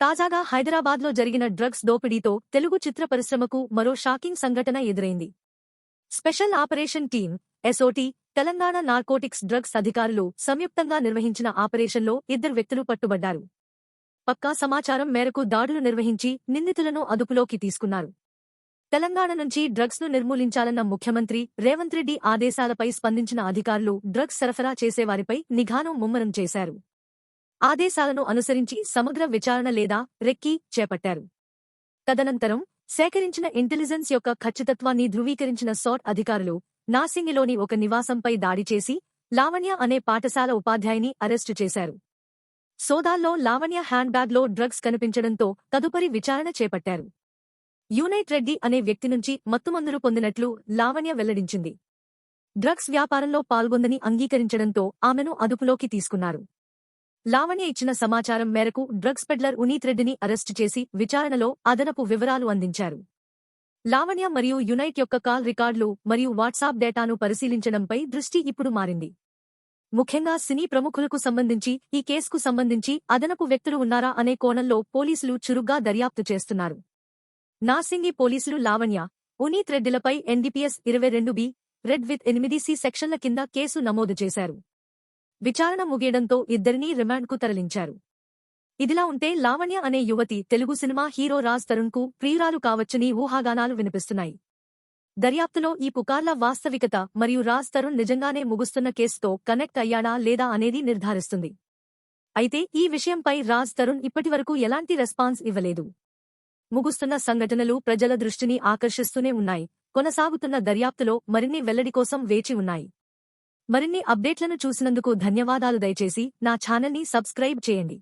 తాజాగా హైదరాబాద్లో జరిగిన డ్రగ్స్ దోపిడీతో తెలుగు చిత్ర పరిశ్రమకు మరో షాకింగ్ సంఘటన ఎదురైంది. Special operation team SOT Telangana narcotics drugs అధికారులు సంయుక్తంగా నిర్వహించిన ఆపరేషన్లో ఇద్దరు వ్యక్తులు పట్టుబడ్డారు. పక్కా సమాచారం మేరకు దాడులు నిర్వహించి నిందితులను అదుపులోకి తీసుకున్నారు. తెలంగాణ నుంచి డ్రగ్స్ను నిర్మూలించాలన్న ముఖ్యమంత్రి రేవంత్ రెడ్డి ఆదేశాలపై స్పందించిన అధికారులు డ్రగ్స్ సరఫరా చేసేవారిపై నిఘాను ముమ్మరం చేశారు. ఆదేశాలను అనుసరించి సమగ్ర విచారణ లేదా రెక్కీ చేపట్టారు. తదనంతరం సేకరించిన ఇంటెలిజెన్స్ యొక్క ఖచ్చితత్వాన్ని ధృవీకరించిన సాట్ అధికారులు నాసింగిలోని ఒక నివాసంపై దాడి చేసి లావణ్య అనే పాఠశాల ఉపాధ్యాయుని అరెస్టు చేశారు. సోదాల్లో లావణ్య హ్యాండ్ బ్యాగ్లో డ్రగ్స్ కనిపించడంతో తదుపరి విచారణ చేపట్టారు. యూనైట్ రెడ్డి అనే వ్యక్తి నుంచి మత్తుమందులు పొందినట్లు లావణ్య వెల్లడించింది. డ్రగ్స్ వ్యాపారంలో పాల్గొందని అంగీకరించడంతో ఆమెను అదుపులోకి తీసుకున్నారు. లావణ్య ఇచ్చిన సమాచారం మేరకు డ్రగ్స్ పెడ్లర్ ఉనీత్ రెడ్డిని అరెస్టు చేసి విచారణలో అదనపు వివరాలు అందించారు. లావణ్య మరియు యునైట్ యొక్క కాల్ రికార్డులు మరియు వాట్సాప్ డేటాను పరిశీలించడంపై దృష్టి ఇప్పుడు మారింది. ముఖ్యంగా సినీ ప్రముఖులకు సంబంధించి ఈ కేసుకు సంబంధించి అదనపు వ్యక్తులు ఉన్నారా అనే కోణంలో పోలీసులు చురుగ్గా దర్యాప్తు చేస్తున్నారు. నార్సింగి పోలీసులు లావణ్య ఉనీత్ రెడ్డిలపై ఎన్డీపీఎస్ ఇరవై రెండు బి రెడ్ విత్ ఎనిమిది సి సెక్షన్ల కింద కేసు నమోదు చేశారు. విచారణ ముగియడంతో ఇద్దరినీ రిమాండ్కు తరలించారు. ఇదిలా ఉంటే లావణ్య అనే యువతి తెలుగు సినిమా హీరో రాజ్ తరుణ్కు ప్రియురాలు కావచ్చని ఊహాగానాలు వినిపిస్తున్నాయి. దర్యాప్తులో ఈ పుకార్ల వాస్తవికత మరియు రాజ్ తరుణ్ నిజంగానే ముగుస్తున్న కేసుతో కనెక్ట్ అయ్యాడా లేదా అనేది నిర్ధారిస్తుంది. అయితే ఈ విషయంపై రాజ్ తరుణ్ ఇప్పటివరకు ఎలాంటి రెస్పాన్స్ ఇవ్వలేదు. ముగుస్తున్న సంఘటనలు ప్రజల దృష్టిని ఆకర్షిస్తూనే ఉన్నాయి. కొనసాగుతున్న దర్యాప్తులో మరిన్ని వెల్లడి కోసం వేచి ఉన్నాయి. మరిన్ని అప్డేట్లను చూసినందుకు ధన్యవాదాలు దయచేసి నా ఛానల్ని సబ్స్క్రైబ్ చేయండి.